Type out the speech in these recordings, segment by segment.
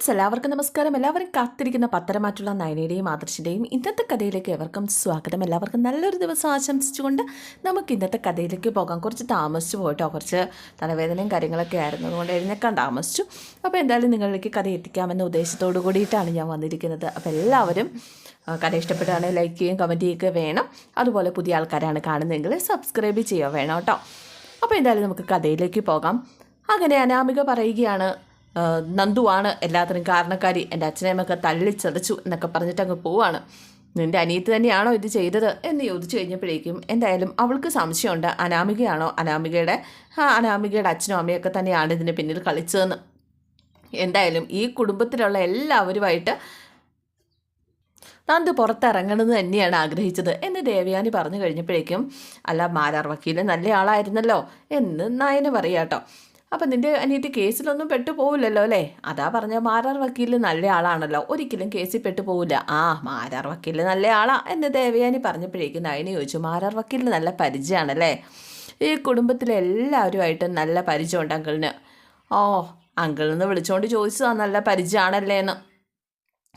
Friends എല്ലാവർക്കും നമസ്കാരം. എല്ലാവരും കാത്തിരിക്കുന്ന പത്തരമാറ്റുള്ള നയനയുടെയും ആദർശിന്റെയും ഇന്നത്തെ കഥയിലേക്ക് എവർക്കും സ്വാഗതം. എല്ലാവർക്കും നല്ലൊരു ദിവസം ആശംസിച്ചുകൊണ്ട് നമുക്ക് ഇന്നത്തെ കഥയിലേക്ക് പോകാം. കുറച്ച് താമസിച്ചു പോയിട്ടോ കുറച്ച് തലവേദനയും കാര്യങ്ങളൊക്കെ ആയിരുന്നു അതുകൊണ്ട് എഴുന്നേക്കാൻ താമസിച്ചു. അപ്പോൾ എന്തായാലും നിങ്ങളിലേക്ക് കഥ എത്തിക്കാമെന്ന ഉദ്ദേശത്തോടു കൂടിയിട്ടാണ് ഞാൻ വന്നിരിക്കുന്നത്. അപ്പോൾ എല്ലാവരും കഥ ഇഷ്ടപ്പെട്ടാണെങ്കിൽ ലൈക്ക് ചെയ്യുകയും കമന്റ് ചെയ്യുകയൊക്കെ വേണം. അതുപോലെ പുതിയ ആൾക്കാരാണ് കാണുന്നതെങ്കിൽ സബ്സ്ക്രൈബ് ചെയ്യുക വേണം കേട്ടോ. അപ്പോൾ എന്തായാലും നമുക്ക് കഥയിലേക്ക് പോകാം. അങ്ങനെ അനാമിക പറയുകയാണ് നന്ദുവാണ് എല്ലാത്തിനും കാരണക്കാരി. എന്റെ തള്ളി തള്ളിച്ചതച്ചു എന്നൊക്കെ പറഞ്ഞിട്ട് അങ്ങ് പോവാണ്. നിന്റെ അനിയത്ത് തന്നെയാണോ ഇത് ചെയ്തത് എന്ന് ചോദിച്ചു കഴിഞ്ഞപ്പോഴേക്കും എന്തായാലും അവൾക്ക് സംശയമുണ്ട്. അനാമികയാണോ? അനാമികയുടെ ആ അനാമികയുടെ അച്ഛനും അമ്മയൊക്കെ തന്നെയാണ് ഇതിന് പിന്നിൽ കളിച്ചതെന്ന്. എന്തായാലും ഈ കുടുംബത്തിലുള്ള എല്ലാവരുമായിട്ട് നന്ദു പുറത്തിറങ്ങണമെന്ന് തന്നെയാണ് ആഗ്രഹിച്ചത് എന്ന് ദേവയാനി പറഞ്ഞു കഴിഞ്ഞപ്പോഴേക്കും അല്ല മാരാർ വക്കീൽ നല്ല ആളായിരുന്നല്ലോ എന്ന് നായന പറയാട്ടോ. അപ്പം നിന്റെ അനിയത്തി കേസിലൊന്നും പെട്ടു പോവില്ലല്ലോ അല്ലേ? അതാ പറഞ്ഞ മാരാർ വക്കീൽ നല്ല ആളാണല്ലോ. ഒരിക്കലും കേസിൽ പെട്ടു പോവില്ല ആ മാരാർ വക്കീൽ നല്ല ആളാ എന്ന് ദേവയാനി പറഞ്ഞപ്പോഴേക്കും നയനി ചോദിച്ചു മാരാർ വക്കീൽ നല്ല പരിചയമാണല്ലേ? ഈ കുടുംബത്തിലെ എല്ലാവരുമായിട്ടും നല്ല പരിചയമുണ്ട് അങ്കിളിന്. ഓ അങ്കിളിൽ നിന്ന് വിളിച്ചുകൊണ്ട് ചോദിച്ചതാ നല്ല പരിചയമാണല്ലേ എന്ന്.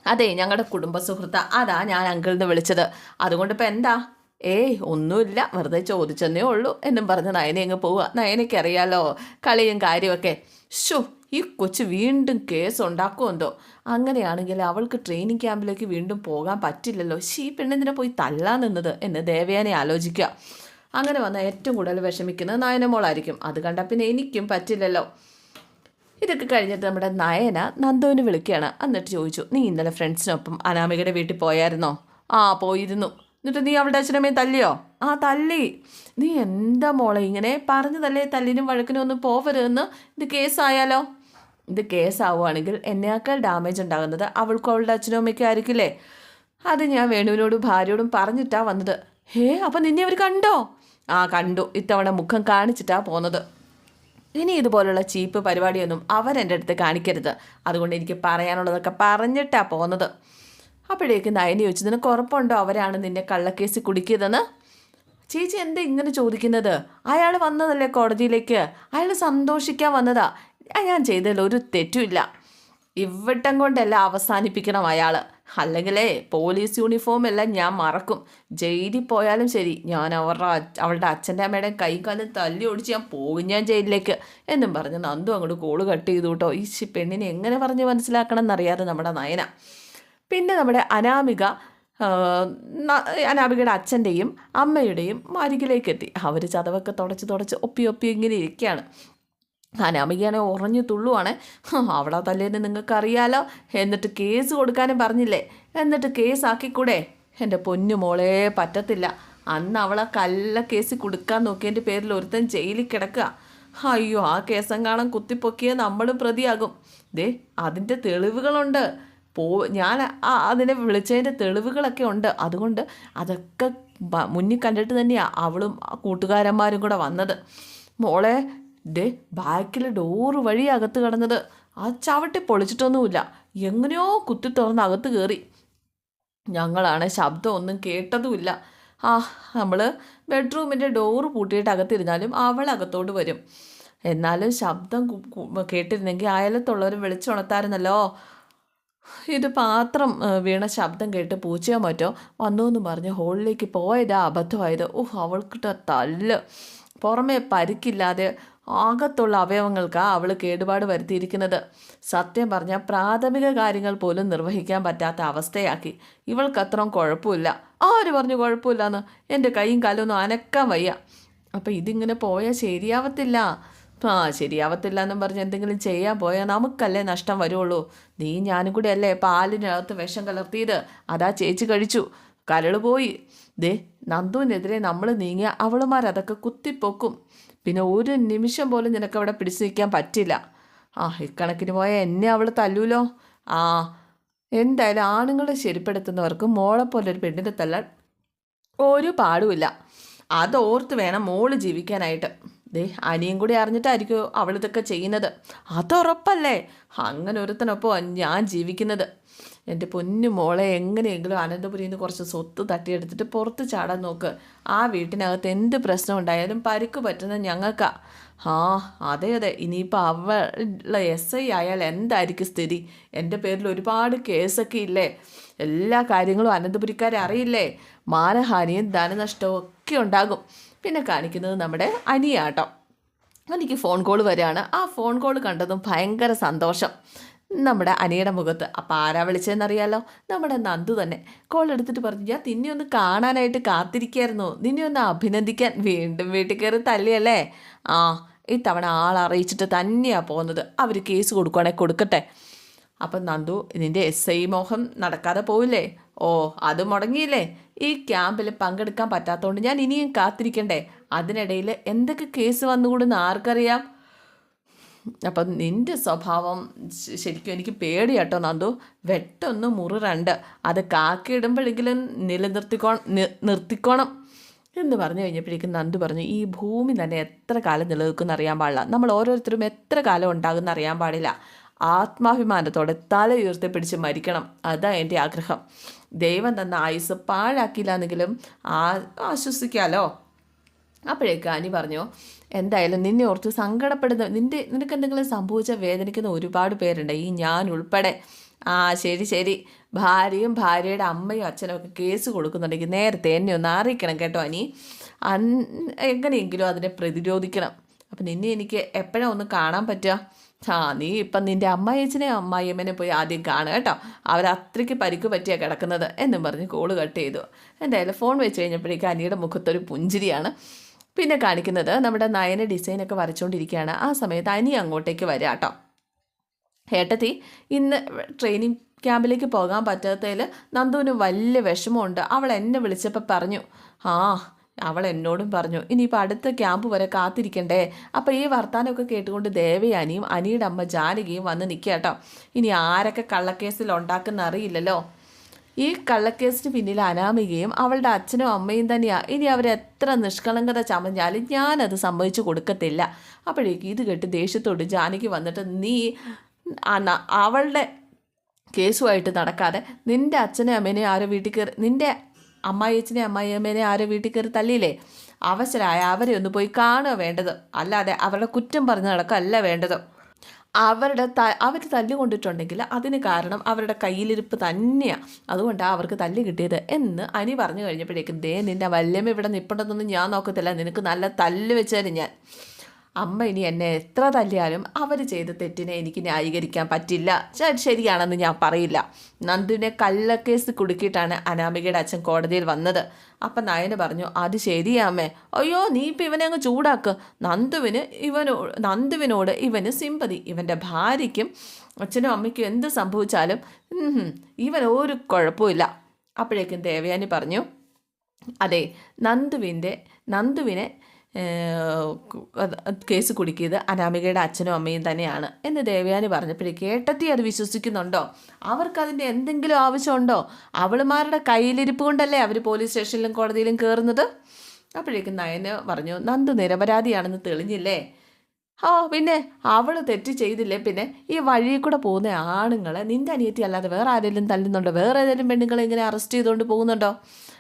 അതെ ഞങ്ങളുടെ കുടുംബ സുഹൃത്ത. അതാ ഞാൻ അങ്കിളിൽ നിന്ന് വിളിച്ചത് അതുകൊണ്ടിപ്പോൾ എന്താ? ഏയ് ഒന്നുമില്ല. വെറുതെ ചോദിച്ചെന്നേ ഉള്ളൂ. എന്നും പറഞ്ഞ് നയനെ അങ്ങ് പോവുക. നയനയ്ക്കറിയാലോ കളിയും കാര്യമൊക്കെ ഷോ ഈ കൊച്ച് വീണ്ടും കേസ് ഉണ്ടാക്കുമെന്തോ അങ്ങനെയാണെങ്കിൽ അവൾക്ക് ട്രെയിനിങ് ക്യാമ്പിലേക്ക് വീണ്ടും പോകാൻ പറ്റില്ലല്ലോ. ഷീ പെണ്ണെന്തിനെ പോയി തല്ലാൻ നിന്നത്? എന്ന് ദേവയാനെ ആലോചിക്കുക. അങ്ങനെ വന്ന ഏറ്റവും കൂടുതൽ വിഷമിക്കുന്നത് നയനമോളായിരിക്കും അത് കണ്ട പിന്നെ എനിക്കും പറ്റില്ലല്ലോ. ഇതൊക്കെ കഴിഞ്ഞിട്ട് നമ്മുടെ നയന നന്ദുവിന് വിളിക്കുകയാണ്. എന്നിട്ട് ചോദിച്ചു നീ ഇന്നലെ ഫ്രണ്ട്സിനൊപ്പം അനാമികയുടെ വീട്ടിൽ പോയായിരുന്നോ? ആ പോയിരുന്നു. എന്നിട്ട് നീ അവളുടെ അച്ഛനമ്മയെ തല്ലിയോ? ആ തല്ലി. നീ എന്താ മോളെ ഇങ്ങനെ പറഞ്ഞതല്ലേ തല്ലിനും വഴക്കിനും ഒന്നും പോവരുതെന്ന്? ഇത് കേസായാലോ? ഇത് കേസാവുകയാണെങ്കിൽ എന്നേക്കാൾ ഡാമേജ് ഉണ്ടാകുന്നത് അവൾക്കും അവളുടെ അച്ഛനും അമ്മയ്ക്കും ആയിരിക്കില്ലേ? അത് ഞാൻ വേണുവിനോടും ഭാര്യയോടും പറഞ്ഞിട്ടാ വന്നത്. ഹേ അപ്പം നിന്നെ അവർ കണ്ടോ? ആ കണ്ടു. ഇത്തവണ മുഖം കാണിച്ചിട്ടാ പോന്നത്. ഇനി ഇതുപോലുള്ള ചീപ്പ് പരിപാടിയൊന്നും അവൻ എന്റെ അടുത്ത് കാണിക്കരുത്. അതുകൊണ്ട് എനിക്ക് പറയാനുള്ളതൊക്കെ പറഞ്ഞിട്ടാ പോകുന്നത് അപ്പോഴേക്ക് നയനി ചോദിച്ചു നിനക്ക് ഉറപ്പുണ്ടോ അവരാണ് നിന്നെ കള്ളക്കേസ് കുടിക്കിയതെന്ന്? ചേച്ചി എന്താ ഇങ്ങനെ ചോദിക്കുന്നത്? അയാൾ വന്നതല്ലേ കോടതിയിലേക്ക്? അയാൾ സന്തോഷിക്കാൻ വന്നതാ. ഞാൻ ചെയ്തതിൽ ഒരു തെറ്റുമില്ല. ഇവിട്ടം കൊണ്ടല്ല അവസാനിപ്പിക്കണം അയാൾ അല്ലെങ്കിലേ പോലീസ് യൂണിഫോം എല്ലാം ഞാൻ മറക്കും. ജയിലിൽ പോയാലും ശരി ഞാൻ അവരുടെ അവളുടെ അച്ഛന്റെ അമ്മയുടെ കൈ കാലം തല്ലി ഓടിച്ച് ഞാൻ പോകും ഞാൻ ജയിലിലേക്ക്. എന്നും പറഞ്ഞ് നന്ദു അങ്ങോട്ട് കോൾ കട്ട് ചെയ്തു കേട്ടോ. ഈ പെണ്ണിനെ എങ്ങനെ പറഞ്ഞ് മനസ്സിലാക്കണം എന്നറിയാതെ നമ്മുടെ നയന. പിന്നെ നമ്മുടെ അനാമിക അനാമികയുടെ അച്ഛന്റെയും അമ്മയുടെയും അരികിലേക്ക് എത്തി അവർ ചതവൊക്കെ തുടച്ച് തുടച്ച് ഒപ്പി ഒപ്പി ഇങ്ങനെ ഇരിക്കുകയാണ്. അനാമികയാണെ ഉറഞ്ഞു തുള്ളുവാണ്. അവിടെ തല്ലേന്ന് നിങ്ങൾക്കറിയാലോ. എന്നിട്ട് കേസ് കൊടുക്കാനും പറഞ്ഞില്ലേ. എന്നിട്ട് കേസ് ആക്കിക്കൂടെ എന്റെ പൊന്നു മോളെ പറ്റത്തില്ല. അന്ന് അവളെ കല്ല കേസ് കൊടുക്കാൻ നോക്കിയതിന്റെ പേരിൽ ഒരുത്തൻ ജയിലിൽ കിടക്കുക. അയ്യോ ആ കേസം കാണാൻ കുത്തിപ്പൊക്കിയ നമ്മളും പ്രതിയാകും. ദേ അതിന്റെ തെളിവുകളുണ്ട്. പോ ഞാൻ അതിനെ വിളിച്ചതിന്റെ തെളിവുകളൊക്കെ ഉണ്ട്. അതുകൊണ്ട് അതൊക്കെ മുന്നിൽ കണ്ടിട്ട് തന്നെയാണ് അവളും കൂട്ടുകാരന്മാരും കൂടെ വന്നത്. മോളെ ദേ ബാക്കിൽ ഡോറ് വഴി അകത്ത് കിടന്നത്. ആ ചവിട്ടി പൊളിച്ചിട്ടൊന്നുമില്ല. എങ്ങനെയോ കുത്തി തുറന്ന് അകത്ത് കയറി. ഞങ്ങളാണ് ശബ്ദം ഒന്നും കേട്ടതുമില്ല. ആ നമ്മൾ ബെഡ്റൂമിന്റെ ഡോറ് പൂട്ടിയിട്ട് അകത്തിരുന്നാലും അവൾ അകത്തോട്ട് വരും. എന്നാലും ശബ്ദം കേട്ടിരുന്നെങ്കിൽ അയലത്തുള്ളവർ വിളിച്ചുണർത്തായിരുന്നല്ലോ. ഇത് പാത്രം വീണ ശബ്ദം കേട്ട് പൂച്ചയോ മറ്റോ വന്നു എന്ന് പറഞ്ഞ് ഹോളിലേക്ക് പോയതാ അബദ്ധമായത്. ഓഹ് അവൾക്കിട്ട തല്ല്. പുറമേ പരിക്കില്ലാതെ ആകത്തുള്ള അവയവങ്ങൾക്കാണ് അവൾ കേടുപാട് വരുത്തിയിരിക്കുന്നത്. സത്യം പറഞ്ഞാൽ പ്രാഥമിക കാര്യങ്ങൾ പോലും നിർവഹിക്കാൻ പറ്റാത്ത അവസ്ഥയാക്കി. ഇവൾക്കത്രം കുഴപ്പമില്ല. ആര് പറഞ്ഞു കുഴപ്പമില്ലെന്ന്? എന്റെ കൈയും കാലൊന്നും അനക്കാൻ വയ്യ. അപ്പം ഇതിങ്ങനെ പോയാൽ ശരിയാവത്തില്ല. ആ ശരിയാവത്തില്ല എന്നും പറഞ്ഞ് എന്തെങ്കിലും ചെയ്യാൻ പോയാൽ നമുക്കല്ലേ നഷ്ടം വരുള്ളൂ. നീ ഞാനും കൂടി അല്ലേ പാലിനകത്ത് വിഷം കലർത്തിയത്. അതാ ചേച്ചി കഴിച്ചു. കരൾ പോയി. ദേ നന്ദുവിനെതിരെ നമ്മൾ നീങ്ങിയ അവളുമാർ അതൊക്കെ കുത്തിപ്പൊക്കും. പിന്നെ ഒരു നിമിഷം പോലും നിനക്ക് അവിടെ പിടിച്ചു നിൽക്കാൻ പറ്റില്ല. ആ ഇക്കണക്കിന് പോയാൽ എന്നെ അവൾ തല്ലൂലോ? ആ എന്തായാലും ആണുങ്ങളെ ശരിപ്പെടുത്തുന്നവർക്ക് മോളെപ്പോലൊരു പോലെ പെണ്ണിനെ തല്ലാൻ ഒരു പാടുമില്ല. അതോർത്ത് വേണം മോൾ ജീവിക്കാനായിട്ട്. ദേ അനിയും കൂടി അറിഞ്ഞിട്ടായിരിക്കും അവളിതൊക്കെ ചെയ്യുന്നത്. അതുറപ്പല്ലേ അങ്ങനെ ഒരുത്തനൊപ്പം ഞാൻ ജീവിക്കുന്നത്. എന്റെ പൊന്നു മോളെ എങ്ങനെയെങ്കിലും അനന്തപുരിയിൽ നിന്ന് കുറച്ച് സ്വത്ത് തട്ടിയെടുത്തിട്ട് പുറത്ത് ചാടാൻ നോക്ക്. ആ വീട്ടിനകത്ത് എന്ത് പ്രശ്നം ഉണ്ടായാലും പരിക്ക് പറ്റുന്ന ഞങ്ങൾക്കാ. ആ അതെ അതെ. ഇനിയിപ്പോൾ അവളുടെ എസ് ഐ ആയാൽ എന്തായിരിക്കും സ്ഥിതി? എന്റെ പേരിൽ ഒരുപാട് കേസൊക്കെ ഇല്ലേ? എല്ലാ കാര്യങ്ങളും അനന്തപുരിക്കാരെ അറിയില്ലേ? മാനഹാനിയും ധനനഷ്ടവും ഒക്കെ ഉണ്ടാകും. പിന്നെ കാണിക്കുന്നത് നമ്മുടെ അനിയാട്ടോ അനിക്ക് ഫോൺ കോൾ വരികയാണ്. ആ ഫോൺ കോൾ കണ്ടതും ഭയങ്കര സന്തോഷം. നമ്മുടെ അനിയുടെ മുഖത്ത് അപ്പോൾ ആരാ വിളിച്ചതെന്നറിയാലോ? നമ്മുടെ നന്ദു തന്നെ. കോൾ എടുത്തിട്ട് പറഞ്ഞു ഞാൻ നിന്നെ ഒന്ന് കാണാനായിട്ട് കാത്തിരിക്കായിരുന്നു. നിന്നെ ഒന്ന് അഭിനന്ദിക്കാൻ വീണ്ടും വീട്ടിൽ കയറി തല്ലിയല്ലേ? ആ ഇത്തവണ അറിയിച്ചിട്ട് തന്നെയാണ് പോകുന്നത്. അവർ കേസ് കൊടുക്കുവാണെങ്കിൽ കൊടുക്കട്ടെ. അപ്പം നന്ദു ഇതിന്റെ എസ് ഐ മോഹം നടക്കാതെ പോവില്ലേ? ഓ അത് മുടങ്ങിയില്ലേ? ഈ ക്യാമ്പിൽ പങ്കെടുക്കാൻ പറ്റാത്തതുകൊണ്ട് ഞാൻ ഇനിയും കാത്തിരിക്കണ്ടേ? അതിനിടയിൽ എന്തൊക്കെ കേസ് വന്നുകൂടുന്ന ആർക്കറിയാം? അപ്പം നിന്റെ സ്വഭാവം ശരിക്കും എനിക്ക് പേടി കേട്ടോ നന്ദു. വെട്ടൊന്ന് മുറി രണ്ട് അത് കാക്കിയിടുമ്പോഴെങ്കിലും നിലനിർത്തിക്കോ നിർത്തിക്കോണം. എന്ന് പറഞ്ഞു കഴിഞ്ഞപ്പോഴേക്കും നന്ദു പറഞ്ഞു ഈ ഭൂമി തന്നെ എത്ര കാലം നിലനിൽക്കുന്ന അറിയാൻ പാടില്ല. നമ്മൾ ഓരോരുത്തരും എത്ര കാലം ഉണ്ടാകുന്ന അറിയാൻ പാടില്ല. ആത്മാഭിമാനത്തോടെ തല ഉയർത്തിപ്പിടിച്ച് മരിക്കണം. അതാണ് എന്റെ ആഗ്രഹം. ദൈവം തന്ന ആയുസ് പാഴാക്കിയില്ലെങ്കിലും ആ ആശ്വസിക്കാമല്ലോ അപ്പോഴേക്ക് അനി പറഞ്ഞു എന്തായാലും നിന്നെ ഓർത്ത് സങ്കടപ്പെടുന്ന നിന്റെ നിനക്ക് എന്തെങ്കിലും സംഭവിച്ച വേദനിക്കുന്ന ഒരുപാട് പേരുണ്ട്. ഈ ഞാൻ ഉൾപ്പെടെ. ആ ശരി ശരി. ഭാര്യയും ഭാര്യയുടെ അമ്മയും അച്ഛനും ഒക്കെ കേസ് കൊടുക്കുന്നുണ്ടെങ്കിൽ നേരത്തെ എന്നെ ഒന്ന് അറിയിക്കണം കേട്ടോ അനി അൻ എങ്ങനെയെങ്കിലും അതിനെ പ്രതിരോധിക്കണം. അപ്പം നിന്നെ എനിക്ക് എപ്പോഴാണ് ഒന്ന് കാണാൻ പറ്റുക? ആ നീ ഇപ്പം നിന്റെ അമ്മായച്ചനെ അമ്മായിയമ്മനെ പോയി ആദ്യം കാണുക കേട്ടോ. അവരത്രയ്ക്ക് പരിക്ക് പറ്റിയാണ് കിടക്കുന്നത് എന്നും പറഞ്ഞ് കോൾ കട്ട് ചെയ്തു. എന്തായാലും ഫോൺ വെച്ച് കഴിഞ്ഞപ്പോഴേക്കും അനിയുടെ മുഖത്തൊരു പുഞ്ചിരിയാണ്. പിന്നെ കാണിക്കുന്നത് നമ്മുടെ നയന ഡിസൈനൊക്കെ വരച്ചുകൊണ്ടിരിക്കുകയാണ് ആ സമയത്ത് അനി അങ്ങോട്ടേക്ക് വരിക കേട്ടോ. ഏട്ടത്തി ഇന്ന് ട്രെയിനിങ് ക്യാമ്പിലേക്ക് പോകാൻ പറ്റാത്തതിൽ നന്ദുവിന് വലിയ വിഷമമുണ്ട്. അവൾ എന്നെ വിളിച്ചപ്പോൾ പറഞ്ഞു ആ അവൾ എന്നോടും പറഞ്ഞു ഇനിയിപ്പോൾ അടുത്ത ക്യാമ്പ് വരെ കാത്തിരിക്കണ്ടേ? അപ്പോൾ ഈ വർത്താനമൊക്കെ കേട്ടുകൊണ്ട് ദേവയാനിയും അനിയുടെ അമ്മ ജാനകിയും വന്ന് നിൽക്കുക കേട്ടോ. ഇനി ആരൊക്കെ കള്ളക്കേസിൽ ഉണ്ടാക്കുന്ന അറിയില്ലല്ലോ. ഈ കള്ളക്കേസിന് പിന്നിൽ അനാമികയും അവളുടെ അച്ഛനും അമ്മയും തന്നെയാണ് ഇനി അവരെത്ര നിഷ്കളങ്കത ചമഞ്ഞാലും ഞാനത് സമ്മതിച്ചു കൊടുക്കത്തില്ല. അപ്പോഴേക്ക് ഇത് കേട്ട് ദേഷ്യത്തോട് ജാനകി വന്നിട്ട് നീ അവളുടെ കേസുമായിട്ട് നടക്കാതെ നിന്റെ അച്ഛനെ അമ്മേനെ ആരോ വീട്ടിൽ കയറി നിന്റെ അമ്മായിയച്ഛനെ അമ്മായിയമ്മേനെ ആരോ വീട്ടിൽ കയറി തല്ലിയില്ലേ അവശരായ അവരെ ഒന്ന് പോയി കാണുക വേണ്ടത്. അല്ലാതെ അവരുടെ കുറ്റം പറഞ്ഞ് നടക്കല്ല വേണ്ടത്. അവരുടെ ത അവർ തല്ലുകൊണ്ടിട്ടുണ്ടെങ്കിൽ അതിന് കാരണം അവരുടെ കയ്യിലിരിപ്പ് തന്നെയാണ് അതുകൊണ്ടാണ് അവർക്ക് തല്ല് കിട്ടിയത് എന്ന് അനി പറഞ്ഞു കഴിഞ്ഞപ്പോഴേക്കും ദേ നിന്റെ വല്യമ്മ ഇവിടെ നിൽപ്പുണ്ടെന്നൊന്നും ഞാൻ നോക്കത്തില്ല. നിനക്ക് നല്ല തല്ല് വെച്ച് ഞാൻ. അമ്മ ഇനി എന്നെ എത്ര തല്ലിയാലും അവർ ചെയ്ത തെറ്റിനെ എനിക്ക് ന്യായീകരിക്കാൻ പറ്റില്ല. ശരിയാണെന്ന് ഞാൻ പറയില്ല. നന്ദുവിനെ കള്ളക്കേസ് കുടുക്കിയിട്ടാണ് അനാമികയുടെ അച്ഛൻ കോടതിയിൽ വന്നത്. അപ്പം നയന് പറഞ്ഞു അത് ശരിയാമ്മേ അയ്യോ നീ ഇപ്പം ഇവനെ അങ്ങ് ചൂടാക്ക്. നന്ദുവിന് ഇവനോ നന്ദുവിനോട് ഇവന് സിമ്പതി ഇവന്റെ ഭാര്യയ്ക്കും അച്ഛനും അമ്മയ്ക്കും എന്ത് സംഭവിച്ചാലും ഇവൻ ഒരു കുഴപ്പമില്ല അപ്പോഴേക്കും ദേവയാനി പറഞ്ഞു അതെ നന്ദുവിന്റെ നന്ദുവിനെ കേസ് കുടുക്കിയത് അനാമികയുടെ അച്ഛനും അമ്മയും തന്നെയാണ് എന്ന് ദേവയാനി പറഞ്ഞപ്പോഴേക്ക് ഏട്ടത്തി അത് വിശ്വസിക്കുന്നുണ്ടോ? അവർക്കതിന്റെ എന്തെങ്കിലും ആവശ്യമുണ്ടോ? അവളുമാരുടെ കയ്യിലിരിപ്പ് കൊണ്ടല്ലേ അവർ പോലീസ് സ്റ്റേഷനിലും കോടതിയിലും കയറുന്നത് അപ്പോഴേക്കും നയന് പറഞ്ഞു നന്ദു നിരപരാധിയാണെന്ന് തെളിഞ്ഞില്ലേ? ഓ പിന്നെ അവൾ തെറ്റ് ചെയ്തില്ലേ? പിന്നെ ഈ വഴിയിൽ കൂടെ പോകുന്ന ആണുങ്ങളെ നിന്റെ അനിയത്തി അല്ലാതെ വേറെ ആരെങ്കിലും തല്ലുന്നുണ്ടോ? വേറെ ഏതെങ്കിലും പെണ്ണുങ്ങളെ ഇങ്ങനെ അറസ്റ്റ് ചെയ്തുകൊണ്ട് പോകുന്നുണ്ടോ?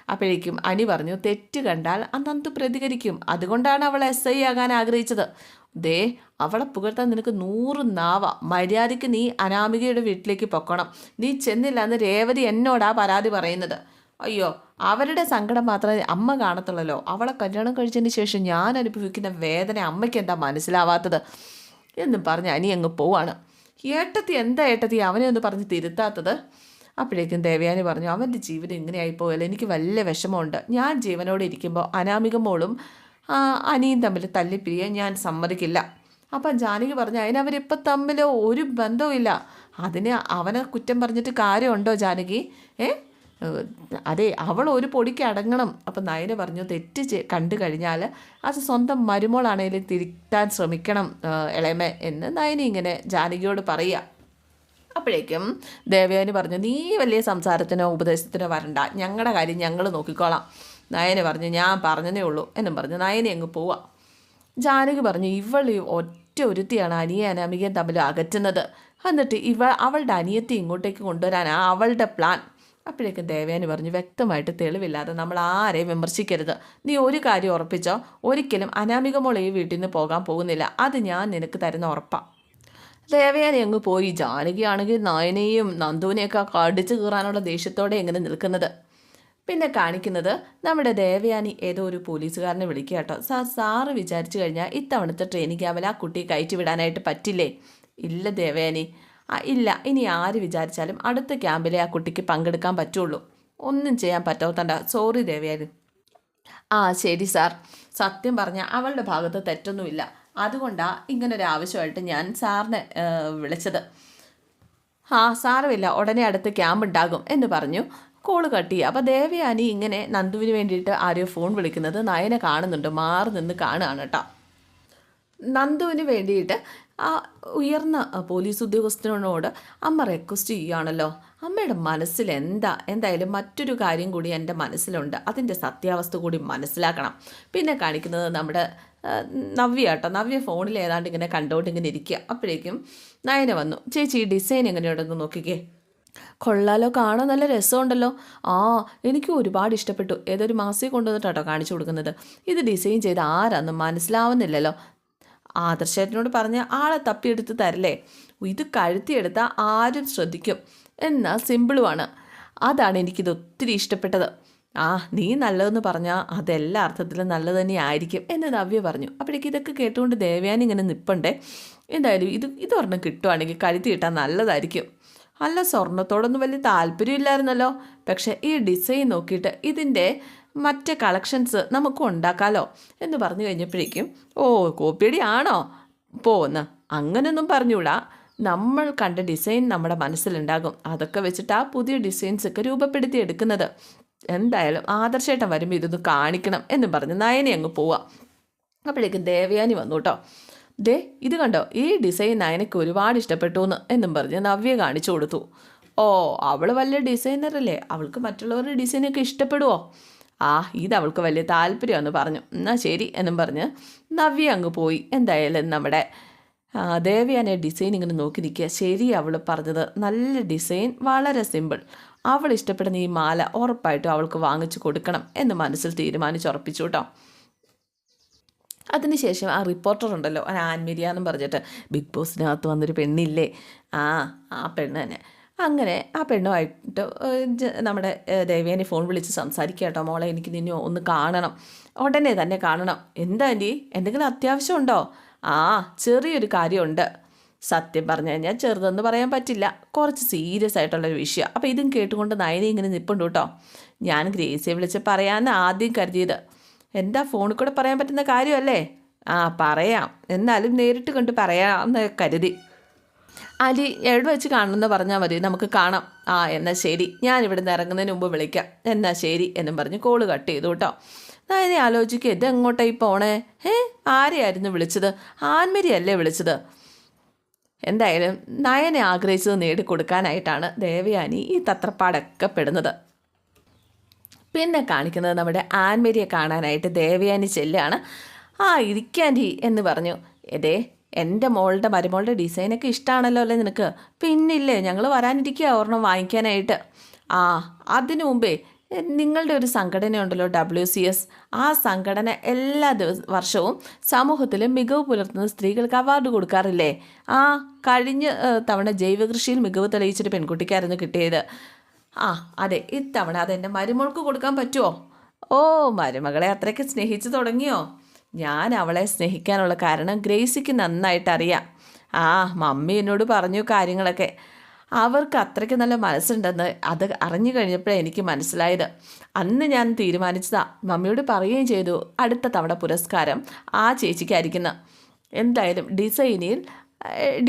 അപ്പോഴേക്കും അനി പറഞ്ഞു തെറ്റ് കണ്ടാൽ അന്നന്ത് പ്രതികരിക്കും. അതുകൊണ്ടാണ് അവൾ എസ് ഐ ആകാൻ ആഗ്രഹിച്ചത്. ദേ അവളെ പുകഴ്ത്താൻ നിനക്ക് നൂറ് നാവ. മര്യാദയ്ക്ക് നീ അനാമികയുടെ വീട്ടിലേക്ക് പൊക്കണം. നീ ചെന്നില്ല എന്ന് രേവതി എന്നോടാ പരാതി പറയുന്നത്. അയ്യോ അവരുടെ സങ്കടം മാത്രമേ അമ്മ കാണത്തുള്ളല്ലോ. അവളെ കല്യാണം കഴിച്ചതിന് ശേഷം ഞാൻ അനുഭവിക്കുന്ന വേദന അമ്മയ്ക്ക് എന്താ മനസ്സിലാവാത്തത്? എന്നും പറഞ്ഞ് അനി അങ്ങ് പോവാണ്. ഏട്ടത്തി എന്താ ഏട്ടത്തി? അവനെ ഒന്ന് പറഞ്ഞ് തിരുത്താത്തത്? അപ്പോഴേക്കും ദേവയാനി പറഞ്ഞു അവന്റെ ജീവിതം ഇങ്ങനെയായി പോയല്ലോ എനിക്ക് വലിയ വിഷമമുണ്ട്. ഞാൻ ജീവനോട് ഇരിക്കുമ്പോൾ അനാമിക മോളും അനിയും തമ്മിൽ തല്ലിപ്പിരിയാൻ ഞാൻ സമ്മതിക്കില്ല. അപ്പം ജാനകി പറഞ്ഞു അതിനവരിപ്പം തമ്മിൽ ഒരു ബന്ധവുമില്ല അതിന് അവനെ കുറ്റം പറഞ്ഞിട്ട് കാര്യമുണ്ടോ ജാനകി? ഏ അതെ അവൾ ഒരു പൊടിക്ക് അടങ്ങണം. അപ്പം നയന പറഞ്ഞു തെറ്റ് കണ്ടു കഴിഞ്ഞാൽ അത് സ്വന്തം മരുമോളാണേലും തിരുത്താൻ ശ്രമിക്കണം ഇളയമേ എന്ന് നയന ഇങ്ങനെ ജാനകിയോട് പറയുക. അപ്പോഴേക്കും ദേവയാനി പറഞ്ഞു നീ വലിയ സംസാരത്തിനോ ഉപദേശത്തിനോ വരണ്ട. ഞങ്ങളുടെ കാര്യം ഞങ്ങൾ നോക്കിക്കോളാം. നയന പറഞ്ഞു ഞാൻ പറഞ്ഞതേ ഉള്ളൂ. എന്നും പറഞ്ഞു നയനെ അങ്ങ് പോവാം. ജാനകി പറഞ്ഞു ഇവൾ ഒറ്റ ഒരുത്തിയാണ് അനിയെ അനാമികയും തമ്മിൽ അകറ്റുന്നത്. എന്നിട്ട് ഇവ അവളുടെ അനിയത്തെ ഇങ്ങോട്ടേക്ക് കൊണ്ടുവരാനാ അവളുടെ പ്ലാൻ. അപ്പോഴേക്കും ദേവയാനി പറഞ്ഞു വ്യക്തമായിട്ട് തെളിവില്ലാതെ നമ്മൾ ആരെയും വിമർശിക്കരുത്. നീ ഒരു കാര്യം ഉറപ്പിച്ചോ? ഒരിക്കലും അനാമിക മോൾ ഈ വീട്ടിൽ നിന്ന് പോകാൻ പോകുന്നില്ല. അത് ഞാൻ നിനക്ക് തരുന്ന ഉറപ്പാണ് ദേവയാനി അങ്ങ് പോയി. ജാനകിയാണെങ്കിൽ നായനെയും നന്ദുവിനെയൊക്കെ കടിച്ചു കീറാനുള്ള ദേഷ്യത്തോടെ എങ്ങനെ നിൽക്കുന്നത്. പിന്നെ കാണിക്കുന്നത് നമ്മുടെ ദേവയാനി ഏതോ ഒരു പോലീസുകാരനെ വിളിക്കുക കേട്ടോ. സാർ സാറ് വിചാരിച്ചു കഴിഞ്ഞാൽ ഇത്തവണത്തെ ട്രെയിനിങ് ക്യാമ്പിൽ ആ കുട്ടിയെ കയറ്റി വിടാനായിട്ട് പറ്റില്ലേ? ഇല്ല ദേവയാനി. ആ ഇല്ല. ഇനി ആര് വിചാരിച്ചാലും അടുത്ത ക്യാമ്പിലെ ആ കുട്ടിക്ക് പങ്കെടുക്കാൻ പറ്റുള്ളൂ. ഒന്നും ചെയ്യാൻ പറ്റാത്തണ്ട സോറി ദേവയാനി. ആ ശരി സാർ. സത്യം പറഞ്ഞാൽ അവളുടെ ഭാഗത്ത് തെറ്റൊന്നുമില്ല. അതുകൊണ്ടാണ് ഇങ്ങനൊരു ആവശ്യമായിട്ട് ഞാൻ സാറിനെ വിളിച്ചത്. ആ സാരമില്ല ഉടനെ അടുത്ത് ക്യാമ്പ് ഉണ്ടാകും എന്ന് പറഞ്ഞു. കോൾ ചെയ്യുക അപ്പോൾ ദേവയാനി ഇങ്ങനെ നന്ദുവിന് വേണ്ടിയിട്ട് ആരെയോ ഫോൺ വിളിക്കുന്നത് നയനെ കാണുന്നുണ്ട്. മാറി നിന്ന് കാണുകയാണ് കേട്ടോ. നന്ദുവിന് വേണ്ടിയിട്ട് ആ ഉയർന്ന പോലീസ് ഉദ്യോഗസ്ഥനോട് അമ്മ റിക്വസ്റ്റ് ചെയ്യുകയാണല്ലോ. അമ്മയുടെ മനസ്സിൽ എന്താ? എന്തായാലും മറ്റൊരു കാര്യം കൂടി എന്റെ മനസ്സിലുണ്ട്. അതിന്റെ സത്യാവസ്ഥ കൂടി മനസ്സിലാക്കണം. പിന്നെ കാണിക്കുന്നത് നമ്മുടെ നവ്യ കേട്ടോ. നവ്യ ഫോണിൽ ഏതാണ്ട് ഇങ്ങനെ കണ്ടോണ്ട് ഇങ്ങനെ ഇരിക്കുക. അപ്പോഴേക്കും നയന വന്നു. ചേച്ചി ഈ ഡിസൈൻ എങ്ങനെയുണ്ടെന്ന് നോക്കിക്കേ. കൊള്ളാലോ കാണാൻ നല്ല രസമുണ്ടല്ലോ. ആ എനിക്ക് ഒരുപാട് ഇഷ്ടപ്പെട്ടു. ഏതൊരു മാസിക കൊണ്ടുവന്നിട്ടാട്ടോ കാണിച്ചു കൊടുക്കുന്നത്. ഇത് ഡിസൈൻ ചെയ്ത് ആരാന്ന് മനസ്സിലാവുന്നില്ലല്ലോ. ആദർശേട്ടനോട് പറഞ്ഞ ആളെ തപ്പിയെടുത്ത് തരല്ലേ? ഇത് കഴുത്തിയെടുത്താൽ ആരും ശ്രദ്ധിക്കും. എന്നാൽ സിമ്പിളുമാണ് അതാണ് എനിക്കിത് ഒത്തിരി ഇഷ്ടപ്പെട്ടത്. ആ നീ നല്ലതെന്ന് പറഞ്ഞാൽ അതെല്ലാ അർത്ഥത്തിലും നല്ലത് തന്നെ ആയിരിക്കും എന്ന് നവ്യ പറഞ്ഞു. അപ്പോഴേക്ക് ഇതൊക്കെ കേട്ടുകൊണ്ട് ദേവയാനി ഇങ്ങനെ നിപ്പണ്ടേ. എന്തായാലും ഇത് ഇതൊരെണ്ണം കിട്ടുവാണെങ്കിൽ കഴുത്തി കിട്ടാൻ നല്ലതായിരിക്കും. അല്ല സ്വർണത്തോടൊന്നും വലിയ താല്പര്യമില്ലായിരുന്നല്ലോ. പക്ഷേ ഈ ഡിസൈൻ നോക്കിയിട്ട് ഇതിന്റെ മറ്റ് കളക്ഷൻസ് നമുക്ക് ഉണ്ടാക്കാലോ എന്ന് പറഞ്ഞു കഴിഞ്ഞപ്പോഴേക്കും ഓ കോപ്പിയടി ആണോ പോന്ന് അങ്ങനെയൊന്നും പറഞ്ഞൂടാ നമ്മൾ കണ്ട ഡിസൈൻ നമ്മുടെ മനസ്സിലുണ്ടാകും. അതൊക്കെ വെച്ചിട്ട് ആ പുതിയ ഡിസൈൻസ് ഒക്കെ രൂപപ്പെടുത്തി എടുക്കുന്നത്. എന്തായാലും ആദർശേട്ടൻ വരുമ്പോൾ ഇതൊന്ന് കാണിക്കണം എന്ന് പറഞ്ഞ് നയനെ അങ്ങ് പോവാം. അപ്പോഴേക്കും ദേവയാനി വന്നു കേട്ടോ. ദേ ഇത് കണ്ടോ? ഈ ഡിസൈൻ നയനയ്ക്ക് ഒരുപാട് ഇഷ്ടപ്പെട്ടു എന്ന് എന്നും പറഞ്ഞ് നവ്യ കാണിച്ചു കൊടുത്തു. ഓ അവൾ വലിയ ഡിസൈനറല്ലേ? അവൾക്ക് മറ്റുള്ളവരുടെ ഡിസൈനൊക്കെ ഇഷ്ടപ്പെടുവോ? ആ ഇത് അവൾക്ക് വലിയ താല്പര്യമെന്ന് പറഞ്ഞു. എന്നാൽ ശരി എന്നും പറഞ്ഞ് നവ്യ അങ്ങ് പോയി. എന്തായാലും നമ്മുടെ ദേവയാനെ ഡിസൈൻ ഇങ്ങനെ നോക്കി നിൽക്കുക. ശരി അവൾ പറഞ്ഞത്. നല്ല ഡിസൈൻ വളരെ സിമ്പിൾ അവൾ ഇഷ്ടപ്പെടുന്ന ഈ മാല ഉറപ്പായിട്ടും അവൾക്ക് വാങ്ങിച്ചു കൊടുക്കണം എന്ന് മനസ്സിൽ തീരുമാനിച്ചുറപ്പിച്ചു കേട്ടോ. അതിനുശേഷം ആ റിപ്പോർട്ടർ ഉണ്ടല്ലോ ആൻമേരിയ എന്നും പറഞ്ഞിട്ട് ബിഗ് ബോസിനകത്ത് വന്നൊരു പെണ്ണില്ലേ? ആ ആ പെണ്ണ് തന്നെ. അങ്ങനെ ആ പെണ്ണുമായിട്ട് നമ്മുടെ ദേവേനെ ഫോൺ വിളിച്ച് സംസാരിക്കുക കേട്ടോ മോളെ എനിക്ക് നിന്നെ ഒന്ന് കാണണം. ഉടനെ തന്നെ കാണണം. എന്താ ആന്റി എന്തെങ്കിലും അത്യാവശ്യമുണ്ടോ ആ ചെറിയൊരു കാര്യമുണ്ട്. സത്യം പറഞ്ഞു കഴിഞ്ഞാൽ ചെറുതെന്ന് പറയാൻ പറ്റില്ല. കുറച്ച് സീരിയസ് ആയിട്ടുള്ളൊരു വിഷയം. അപ്പോൾ ഇതും കേട്ടുകൊണ്ട് നയനെ ഇങ്ങനെ നിൽപ്പുണ്ട് കേട്ടോ. ഞാൻ ഗ്രേസിയെ വിളിച്ച് പറയാമെന്ന് ആദ്യം കരുതിയത്. എന്താ ഫോണിൽ കൂടെ പറയാൻ പറ്റുന്ന കാര്യമല്ലേ? ആ പറയാം. എന്നാലും നേരിട്ട് കണ്ട് പറയാമെന്ന് കരുതി. അലി എവിടെ വെച്ച് കാണണമെന്ന് പറഞ്ഞാൽ മതി. നമുക്ക് കാണാം. ആ എന്നാൽ ശരി. ഞാൻ ഇവിടുന്ന് ഇറങ്ങുന്നതിന് മുമ്പ് വിളിക്കാം. എന്നാൽ ശരി എന്നും പറഞ്ഞ് കോൾ കട്ട് ചെയ്തു കേട്ടോ. ഇനി ആലോചിക്കുക ഇത് എങ്ങോട്ടായി പോണേ? ഏ ആരെയായിരുന്നു വിളിച്ചത്? ആൻമരിയല്ലേ വിളിച്ചത്? എന്തായാലും നയനെ ആഗ്രഹിച്ചത് നേടിക്കൊടുക്കാനായിട്ടാണ് ദേവയാനി ഈ തത്രപ്പാടൊക്കെ പെടുന്നത്. പിന്നെ കാണിക്കുന്നത് നമ്മുടെ ആൻമരിയെ കാണാനായിട്ട് ദേവയാനി ചെല്ലാണ്. ആ ഇരിക്കാന്റി എന്ന് പറഞ്ഞു. എതേ എന്റെ മോളുടെ മരുമോളുടെ ഡിസൈനൊക്കെ ഇഷ്ടമാണല്ലോ അല്ലേ നിനക്ക്? പിന്നില്ലേ ഞങ്ങൾ വരാനിരിക്കുക ഒരെണ്ണം വാങ്ങിക്കാനായിട്ട്. ആ അതിനു മുമ്പേ നിങ്ങളുടെ ഒരു സംഘടനയുണ്ടല്ലോ ഡബ്ല്യു സി എസ് ആ സംഘടന എല്ലാ ദിവസ വർഷവും സമൂഹത്തിൽ മികവ് പുലർത്തുന്ന സ്ത്രീകൾക്ക് അവാർഡ് കൊടുക്കാറില്ലേ? ആ കഴിഞ്ഞ തവണ ജൈവകൃഷിയിൽ മികവ് തെളിയിച്ചൊരു പെൺകുട്ടിക്കായിരുന്നു കിട്ടിയത്. ആ അതെ ഇത്തവണ അതെന്റെ മരുമോൾക്ക് കൊടുക്കാൻ പറ്റുമോ ഓ മരുമകളെ അത്രയ്ക്ക് സ്നേഹിച്ചു തുടങ്ങിയോ? ഞാൻ അവളെ സ്നേഹിക്കാനുള്ള കാരണം ഗ്രേസിക്ക് നന്നായിട്ടറിയാം ആ മമ്മി എന്നോട് പറഞ്ഞു കാര്യങ്ങളൊക്കെ. അവർക്ക് അത്രയ്ക്ക് നല്ല മനസ്സുണ്ടെന്ന് അത് അറിഞ്ഞു കഴിഞ്ഞപ്പോഴേ എനിക്ക് മനസ്സിലായത്. അന്ന് ഞാൻ തീരുമാനിച്ചതാ. മമ്മിയോട് പറയുകയും ചെയ്തു അടുത്ത തവണ പുരസ്കാരം ആ ചേച്ചിക്കായിരിക്കുന്ന. എന്തായാലും ഡിസൈനിൽ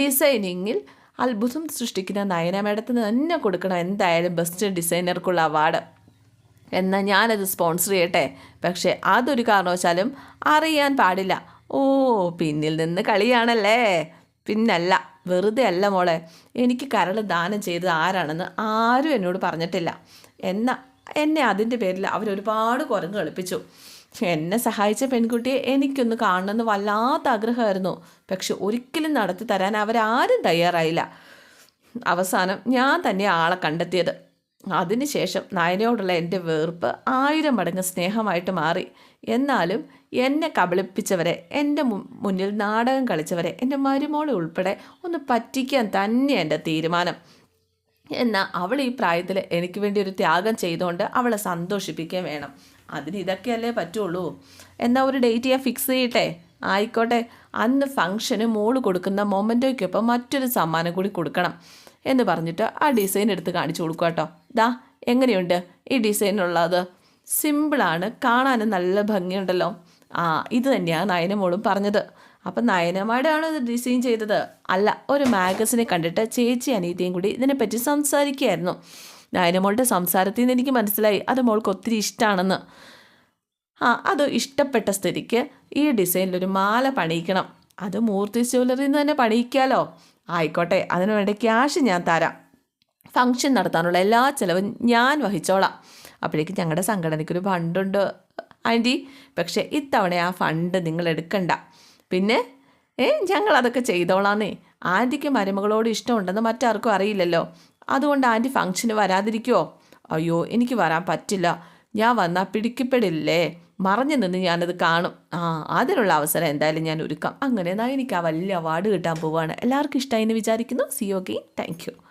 ഡിസൈനിങ്ങിൽ അത്ഭുതം സൃഷ്ടിക്കുന്ന നയന മേഡത്തിന് തന്നെ കൊടുക്കണം. എന്തായാലും ബെസ്റ്റ് ഡിസൈനർക്കുള്ള അവാർഡ്. എന്നാൽ ഞാനത് സ്പോൺസർ ചെയ്യട്ടെ. പക്ഷേ അതൊരു കാരണവശാലും അറിയാൻ പാടില്ല. ഓ പിന്നിൽ നിന്ന് കളിയാണല്ലേ? പിന്നല്ല വെറുതെ അല്ല മോളെ. എനിക്ക് കരൾ ദാനം ചെയ്തത് ആരാണെന്ന് ആരും എന്നോട് പറഞ്ഞിട്ടില്ല. എന്നാൽ എന്നെ അതിന്റെ പേരിൽ അവരൊരുപാട് കുരങ്ങ് കളിപ്പിച്ചു. എന്നെ സഹായിച്ച പെൺകുട്ടിയെ എനിക്കൊന്ന് കാണണമെന്ന് വല്ലാത്ത ആഗ്രഹമായിരുന്നു. പക്ഷെ ഒരിക്കലും നടത്തി തരാൻ അവരാരും തയ്യാറായില്ല. അവസാനം ഞാൻ തന്നെ ആളെ കണ്ടെത്തിയത്. അതിനുശേഷം നയനയോടുള്ള എന്റെ വെറുപ്പ് ആയിരം മടങ്ങ് സ്നേഹമായിട്ട് മാറി. എന്നാലും എന്നെ കബളിപ്പിച്ചവരെ എന്റെ മുന്നിൽ നാടകം കളിച്ചവരെ എന്റെ മരുമോളെ ഉൾപ്പെടെ ഒന്ന് പറ്റിക്കാൻ തന്നെ എന്റെ തീരുമാനം. എന്നാൽ അവൾ ഈ പ്രായത്തിൽ എനിക്ക് വേണ്ടി ഒരു ത്യാഗം ചെയ്തുകൊണ്ട് അവളെ സന്തോഷിപ്പിക്കുകയും വേണം. അതിന് ഇതൊക്കെയല്ലേ പറ്റുള്ളൂ? എന്നാൽ ഒരു ഡേറ്റ് ഞാൻ ഫിക്സ് ചെയ്യട്ടെ? ആയിക്കോട്ടെ. അന്ന് ഫംഗ്ഷന് മോൾ കൊടുക്കുന്ന മൊമെന്റോയ്ക്കൊപ്പം മറ്റൊരു സമ്മാനം കൂടി കൊടുക്കണം. എന്ന് പറഞ്ഞിട്ട് ആ ഡിസൈൻ എടുത്ത് കാണിച്ചു കൊടുക്കുക കേട്ടോ. ദാ എങ്ങനെയുണ്ട് ഈ ഡിസൈനുള്ളത് സിമ്പിളാണ് കാണാനും നല്ല ഭംഗിയുണ്ടല്ലോ. ആ ഇത് തന്നെയാണ് നയനമോളും പറഞ്ഞത്. അപ്പം നയനമാടാണ് ഇത് ഡിസൈൻ ചെയ്തത്. അല്ല ഒരു മാഗസിനെ കണ്ടിട്ട് ചേച്ചി അനീതിയും കൂടി ഇതിനെപ്പറ്റി സംസാരിക്കുകയായിരുന്നു. നയനമോളുടെ സംസാരത്തിൽ നിന്ന് എനിക്ക് മനസ്സിലായി അത് മോൾക്ക് ഒത്തിരി ഇഷ്ടമാണെന്ന് ആ അത് ഇഷ്ടപ്പെട്ട സ്ഥിതിക്ക് ഈ ഡിസൈനിലൊരു മാല പണിയിക്കണം. അത് മൂർത്തി ജ്വല്ലറിയിൽ നിന്ന് തന്നെ പണിയിക്കാലോ. ആയിക്കോട്ടെ അതിനു വേണ്ടി ക്യാഷ് ഞാൻ തരാം. ഫംഗ്ഷൻ നടത്താനുള്ള എല്ലാ ചിലവും ഞാൻ വഹിച്ചോളാം. അപ്പോഴേക്കും ഞങ്ങളുടെ സംഘടനയ്ക്കൊരു ഫണ്ടുണ്ട് ആന്റി പക്ഷേ ഇത്തവണ ആ ഫണ്ട് നിങ്ങൾ എടുക്കണ്ട. പിന്നെ ഏ ഞങ്ങളതൊക്കെ ചെയ്തോളാന്നേ. ആന്റിക്ക് മരുമകളോട് ഇഷ്ടമുണ്ടെന്ന് മറ്റാർക്കും അറിയില്ലല്ലോ. അതുകൊണ്ട് ആന്റി ഫംഗ്ഷന് വരാതിരിക്കുമോ അയ്യോ എനിക്ക് വരാൻ പറ്റില്ല. ഞാൻ വന്നാൽ പിടിക്കപ്പെടില്ലേ? മറഞ്ഞു നിന്ന് ഞാനത് കാണും. ആ അതിനുള്ള അവസരം എന്തായാലും ഞാൻ ഒരുക്കാം. അങ്ങനെ എന്നാൽ എനിക്ക് ആ വലിയ അവാർഡ് കിട്ടാൻ പോവുകയാണ് എല്ലാവർക്കും ഇഷ്ടമായി എന്ന് വിചാരിക്കുന്നു. C okay thank you